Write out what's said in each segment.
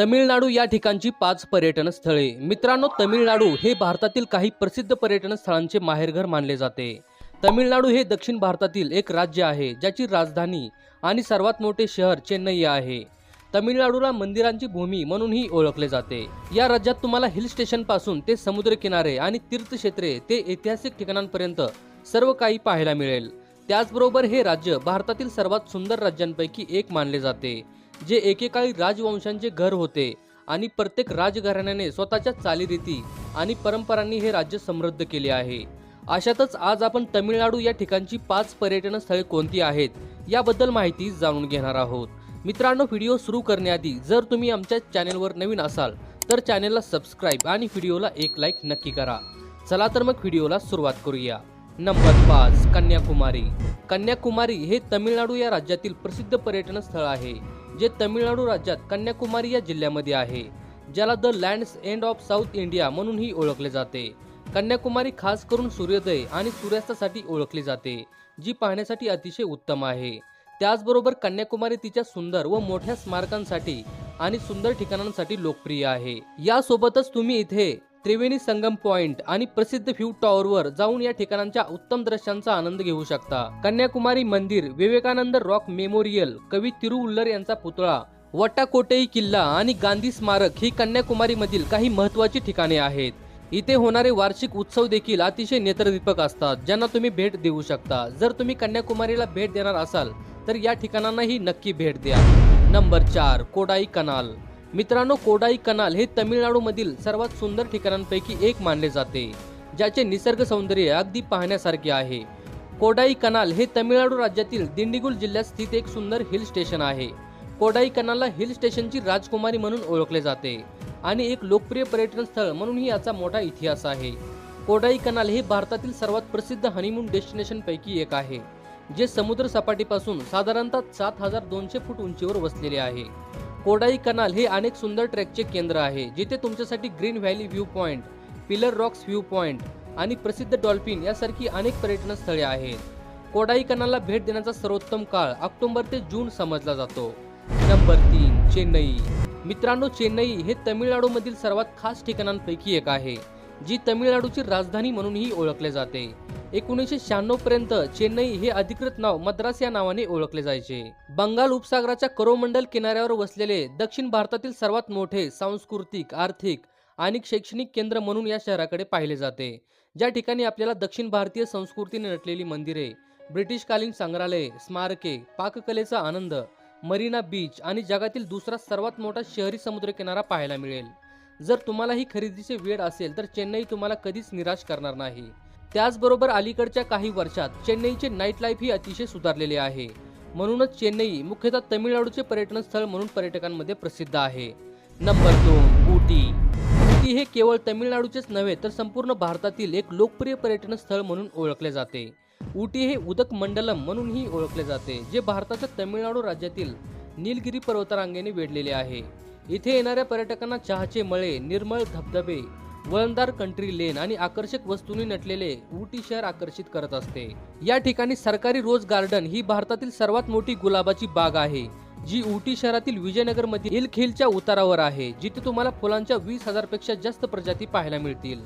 तमिळनाडू या ठिकाणची पाच पर्यटन स्थळे मित्रांनो तमिळनाडू हे भारतातील काही प्रसिद्ध पर्यटन स्थळांचे माहेरघर मानले जाते. तमिळनाडू हे दक्षिण भारतातील एक राज्य आहे ज्याची राजधानी आणि सर्वात मोठे शहर चेन्नई आहे. तमिळनाडूला मंदिरांची भूमी म्हणूनही ओळखले जाते. या राज्यात तुम्हाला हिल स्टेशनपासून ते समुद्रकिनारे आणि तीर्थक्षेत्रे ते ऐतिहासिक ठिकाणांपर्यंत सर्व काही पाहायला मिळेल. त्याचबरोबर हे राज्य भारतातील सर्वात सुंदर राज्यांपैकी एक मानले जाते. जे एकेकाळी राजवंशांचे घर होते आणि प्रत्येक राजघराण्याने स्वतःच्या चालीरीती आणि परंपरांनी हे राज्य समृद्ध केले आहे. अशातच आज आपण तमिळनाडू या ठिकाणची पाच पर्यटन स्थळे कोणती आहेत याबद्दल माहिती जाणून घेणार आहोत. मित्रांनो व्हिडिओ सुरू करण्याआधी जर तुम्ही आमच्या चॅनेलवर नवीन असाल तर चॅनेलला सबस्क्राईब आणि व्हिडिओला एक लाईक नक्की करा. चला तर मग व्हिडिओला सुरुवात करूया. नंबर पाच कन्याकुमारी. कन्याकुमारी हे तमिळनाडू या राज्यातील प्रसिद्ध पर्यटन स्थळ आहे. जे तमिळनाडू राज्यात कन्याकुमारी या जिल्ह्यामध्ये आहे ज्याला the land's end of south India म्हणूनही ओळखले जाते. कन्याकुमारी खास करून सूर्योदय आणि सूर्यास्तासाठी ओळखली जाते जी पाहण्यासाठी अतिशय उत्तम आहे. त्याचबरोबर कन्याकुमारी तिच्या सुंदर व मोठ्या स्मारकांसाठी आणि सुंदर ठिकाणांसाठी लोकप्रिय आहे. यासोबतच तुम्ही इथे त्रिवेणी संगम पॉइंट आणि प्रसिद्ध व्ह्यू टॉवरवर जाऊन या ठिकाणांच्या उत्तम दृश्यांचा आनंद घेऊ शकता. कन्याकुमारी मंदिर विवेकानंद रॉक मेमोरियल कवी तिरुउल्लर यांचा पुतळा वट्टाकोटेई किल्ला आणि गांधी स्मारक ही कन्याकुमारीमधील काही महत्वाची ठिकाणे आहेत. इथे होणारे वार्षिक उत्सव देखील अतिशय नेत्रदीपक असतात ज्यांना तुम्ही भेट देऊ शकता. जर तुम्ही कन्याकुमारीला भेट देणार असाल तर या ठिकाणांनाही नक्की भेट द्या. नंबर चार कोडाई कनाल. मित्रांनो कोडाई कनाल हे तमिळनाडूमधील सर्वात सुंदर ठिकाणांपैकी एक मानले जाते ज्याचे निसर्ग सौंदर्य अगदी पाहण्यासारखे आहे. कोडाई कनाल हे तमिळनाडू राज्यातील दिंडीगुल जिल्ह्यात स्थित एक सुंदर हिल स्टेशन आहे. कोडाई कनालला हिल स्टेशनची राजकुमारी म्हणून ओळखले जाते आणि एक लोकप्रिय पर्यटन स्थळ म्हणूनही याचा मोठा इतिहास आहे. कोडाई कनाल हे भारतातील सर्वात प्रसिद्ध हनीमून डेस्टिनेशन पैकी एक आहे जे समुद्र सपाटीपासून साधारणतः सात हजार दोनशे फूट उंचीवर वसलेले आहे. कोडाई कनाल हे अनेक सुंदर ट्रॅकचे केंद्र आहे जिथे तुमच्यासाठी green valley view point pillar rocks view point आणि प्रसिद्ध डॉल्फिन यासारखी अनेक पर्यटन स्थळे आहेत. कोडाई कनालला भेट देण्याचा सर्वोत्तम काळ ऑक्टोबर ते जून समजला जातो. नंबर तीन चेन्नई. मित्रांनो चेन्नई हे तमिळनाडूमधील सर्वात खास ठिकाणांपैकी एक आहे. जी तमिळनाडूची राजधानी म्हणूनही ओळखले जाते. एकोणीसशे शहाण्णव पर्यंत चेन्नई हे अधिकृत नाव मद्रास या नावाने ओळखले जायचे. बंगाल उपसागराच्या करोमंडल किनाऱ्यावर वसलेले दक्षिण भारतातील सर्वात मोठे सांस्कृतिक आर्थिक आणि शैक्षणिक केंद्र म्हणून या शहराकडे पाहिले जाते. ज्या ठिकाणी आपल्याला दक्षिण भारतीय संस्कृतीने नटलेली मंदिरे ब्रिटिशकालीन संग्रहालये स्मारके पाककलेचा आनंद मरीना बीच आणि जगातील दुसरा सर्वात मोठा शहरी समुद्रकिनारा पाहायला मिळेल. जर तुम्हाला ही खरेदीचे वेळ असेल तर चेन्नई तुम्हाला कधीच निराश करणार नाही. त्याचबरोबर अलीकडच्या काही वर्षात चेन्नईचे नाईट लाईफ ही अतिशय सुधारलेले आहे. म्हणूनच चेन्नई मुख्यतः तमिळनाडूचे पर्यटन स्थळ म्हणून पर्यटकांमध्ये प्रसिद्ध आहे. नंबर दोन उटी उटी हे केवळ तमिळनाडूचेच नव्हे तर संपूर्ण भारतातील एक लोकप्रिय पर्यटन स्थळ म्हणून ओळखले जाते. उटी हे उदक मंडलम म्हणूनही ओळखले जाते जे भारताच्या तमिळनाडू राज्यातील निलगिरी पर्वतरांगेने वेढलेले आहे. इथे येणाऱ्या पर्यटकांना चहाचे मळे निर्मळ धबधबे वळणदार कंट्री लेन आणि आकर्षक वस्तूंनी नटलेले उटी शहर आकर्षित करत असते. या ठिकाणी सरकारी रोज गार्डन ही भारतातील सर्वात मोठी गुलाबाची बाग आहे जी उटी शहरातील विजयनगर मधील इलखेलच्या उतारावर आहे जिथे तुम्हाला फुलांच्या वीस हजारपेक्षा जास्त प्रजाती पाहायला मिळतील.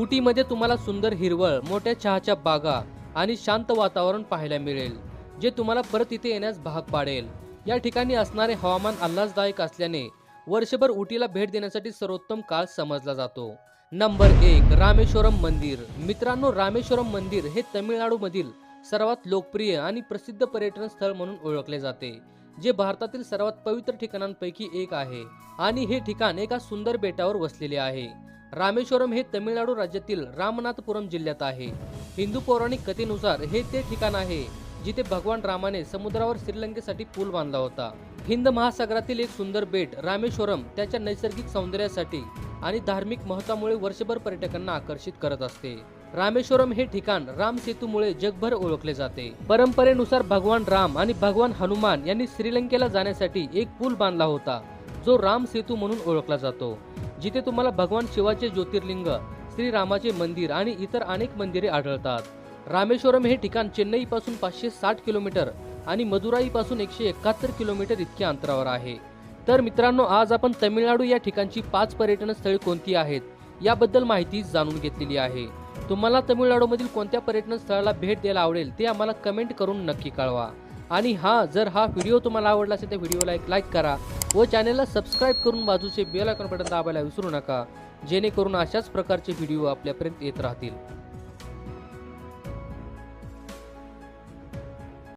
उटीमध्ये तुम्हाला सुंदर हिरवळ मोठ्या चहाच्या बागा आणि शांत वातावरण पाहायला मिळेल जे तुम्हाला परत इथे येण्यास भाग पाडेल. या ठिकाणी असणारे हवामान आल्हाददायक असल्याने वर्षभर उटीला भेट देण्यासाठी सर्वोत्तम काळ समजला जातो. नंबर एक रामेश्वरम मंदिर. मित्रांनो रामेश्वरम मंदिर हे तमिळनाडूमधील सर्वात लोकप्रिय आणि प्रसिद्ध पर्यटन स्थळ म्हणून ओळखले जाते जे भारतातील सर्वात पवित्र ठिकाणांपैकी एक आहे आणि हे ठिकाण एका सुंदर बेटावर वसलेले आहे. रामेश्वरम हे तमिळनाडू राज्यातील रामनाथपुरम जिल्ह्यात आहे. हिंदू पौराणिक कथेनुसार हे ते ठिकाण आहे. जिथे भगवान रामाने समुद्रावर श्रीलंकेसाठी पूल बांधला होता. हिंद महासागरातील एक सुंदर बेट रामेश्वरम त्याच्या नैसर्गिक सौंदर्यासाठी आणि धार्मिक महत्वामुळे वर्षभर पर्यटकांना आकर्षित करत असते. रामेश्वरम हे ठिकाण राम सेतूमुळे जगभर ओळखले जाते. परंपरेनुसार भगवान राम आणि भगवान हनुमान यांनी श्रीलंकेला जाण्यासाठी एक पूल बांधला होता जो राम सेतू म्हणून ओळखला जातो. जिथे तुम्हाला भगवान शिवाचे ज्योतिर्लिंग श्रीरामाचे मंदिर आणि इतर अनेक मंदिरे आढळतात. रामेश्वरम हे ठिकाण चेन्नईपासून पाचशे साठ किलोमीटर आणि मदुराईपासून एकशे एकाहत्तर किलोमीटर इतक्या अंतरावर आहे. तर मित्रांनो आज आपण तमिळनाडू या ठिकाणची पाच पर्यटन स्थळे कोणती आहेत याबद्दल माहिती जाणून घेतलेली आहे. तुम्हाला तमिळनाडूमधील कोणत्या पर्यटन स्थळाला भेट द्यायला आवडेल ते आम्हाला कमेंट करून नक्की कळवा. आणि हां जर हा व्हिडिओ तुम्हाला आवडला असेल तर व्हिडिओला एक लाईक करा व चॅनलला सबस्क्राईब करून बाजूचे बेल आयकॉन बटन दाबायला विसरू नका जेणेकरून अशाच प्रकारचे व्हिडिओ आपल्यापर्यंत येत राहतील.